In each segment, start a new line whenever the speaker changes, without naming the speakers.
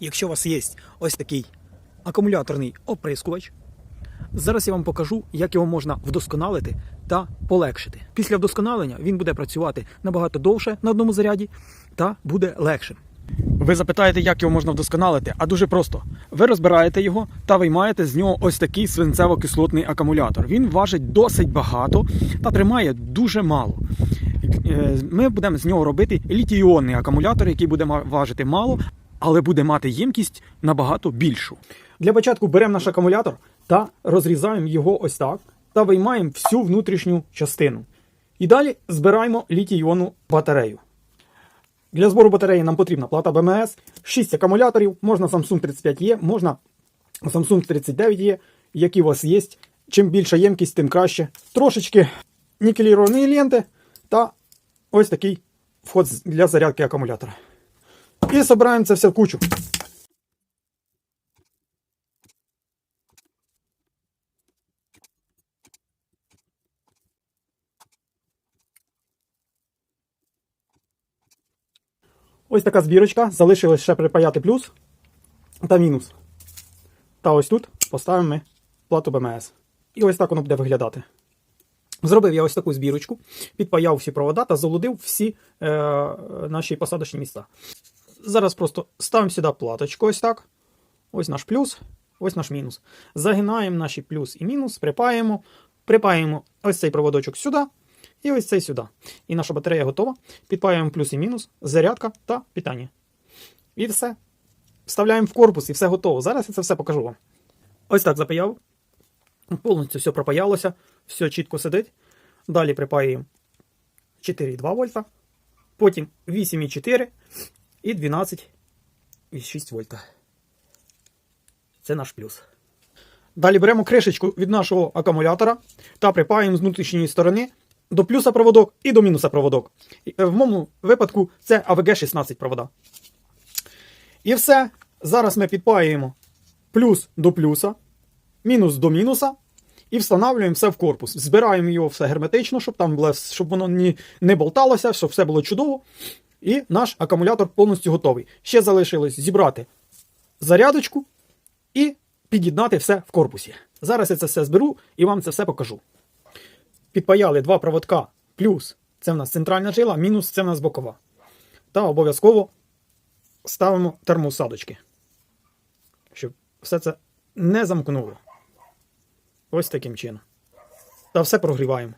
якщо у вас є ось такий акумуляторний оприскувач, зараз я вам покажу, як його можна вдосконалити та полегшити. Після вдосконалення він буде працювати набагато довше на одному заряді та буде легшим. Ви запитаєте, як його можна вдосконалити? А дуже просто. Ви розбираєте його та виймаєте з нього ось такий свинцево-кислотний акумулятор. Він важить досить багато та тримає дуже мало. Е, Ми будемо з нього робити літій-іонний акумулятор, який буде важити мало, але буде мати ємкість набагато більшу. Для початку беремо наш акумулятор та розрізаємо його ось так та виймаємо всю внутрішню частину. І далі збираємо літій-іонну батарею. Для збору батареї нам потрібна плата БМС, 6 акумуляторів, можна Samsung 35E, можна Samsung 39E, які у вас є. Чим більша ємкість, тим краще. Трошечки нікелірованої ленти та ось такий вход для зарядки акумулятора. І збираємо це все в кучу. Ось така збірочка. Залишилось ще припаяти плюс та мінус. Та ось тут поставимо ми плату БМС. І ось так воно буде виглядати. Зробив я ось таку збірочку, підпаяв всі провода та залудив всі е, наші посадочні місця. Зараз просто ставимо сюди платочку, ось так. Ось наш плюс, ось наш мінус. Загинаємо наші плюс і мінус, припаємо, припаємо ось цей проводочок сюди і ось цей сюди. І наша батарея готова. Підпаюємо плюс і мінус, зарядка та питання. І все. Вставляємо в корпус і все готово. Зараз я це все покажу вам. Ось так запаяв. Повністю все пропаялося, все чітко сидить. Далі припаюємо 4,2 вольта, потім 8,4 і 12,6 вольта. Це наш плюс. Далі беремо кришечку від нашого акумулятора та припаємо з внутрішньої сторони до плюса проводок і до мінуса проводок. Е, В моєму випадку це АВГ-16 провода. І все. Зараз ми підпаюємо плюс до плюса, мінус до мінуса. І встановлюємо все в корпус. Збираємо його все герметично, щоб там було, щоб воно ні, не болталося, щоб все було чудово. І наш акумулятор повністю готовий. Ще залишилось зібрати зарядочку і під'єднати все в корпусі. Зараз я це все зберу і вам це все покажу. Підпаяли два проводка, плюс це в нас центральна жила, мінус це в нас бокова. Та обов'язково ставимо термоусадочки, щоб все це не замкнуло. Ось таким чином. Та все прогріваємо.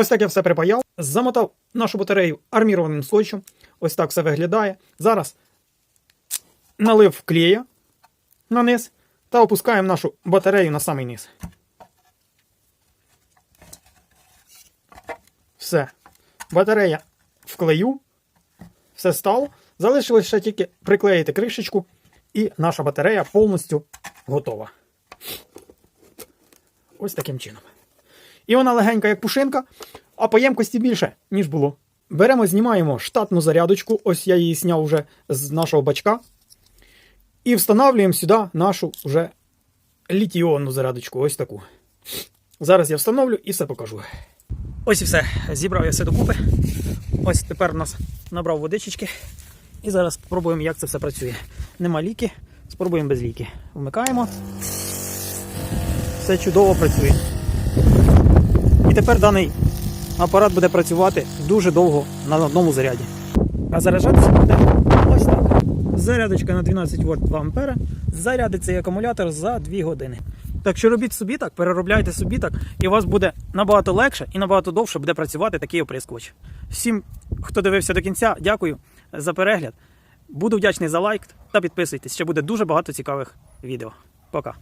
Ось так я все припаяв. Замотав нашу батарею армірованим скотчем. Ось так все виглядає. Зараз налив клея на низ та опускаємо нашу батарею на самий низ. Все. Батарея в клею. Все стало. Залишилось ще тільки приклеїти кришечку, і наша батарея повністю готова. Ось таким чином. І вона легенька, як пушинка, а по ємкості більше, ніж було. Беремо, знімаємо штатну зарядочку. Ось я її зняв вже з нашого бачка. І встановлюємо сюди нашу вже літіонну зарядочку. Ось таку. Зараз я встановлю і все покажу. Ось і все. Зібрав я все докупи. Ось тепер у нас набрав водички. І зараз спробуємо, як це все працює. Нема ліки, спробуємо без ліки. Вмикаємо. Все чудово працює. І тепер даний апарат буде працювати дуже довго на одному заряді. А заряджатися буде ось так. Зарядочка на 12 вольт 2 ампера. Зарядить цей акумулятор за 2 години. Так що робіть собі так, переробляйте собі так, і у вас буде набагато легше і набагато довше буде працювати такий оприскувач. Всім, хто дивився до кінця, дякую за перегляд. Буду вдячний за лайк та підписуйтесь. Ще буде дуже багато цікавих відео. Пока.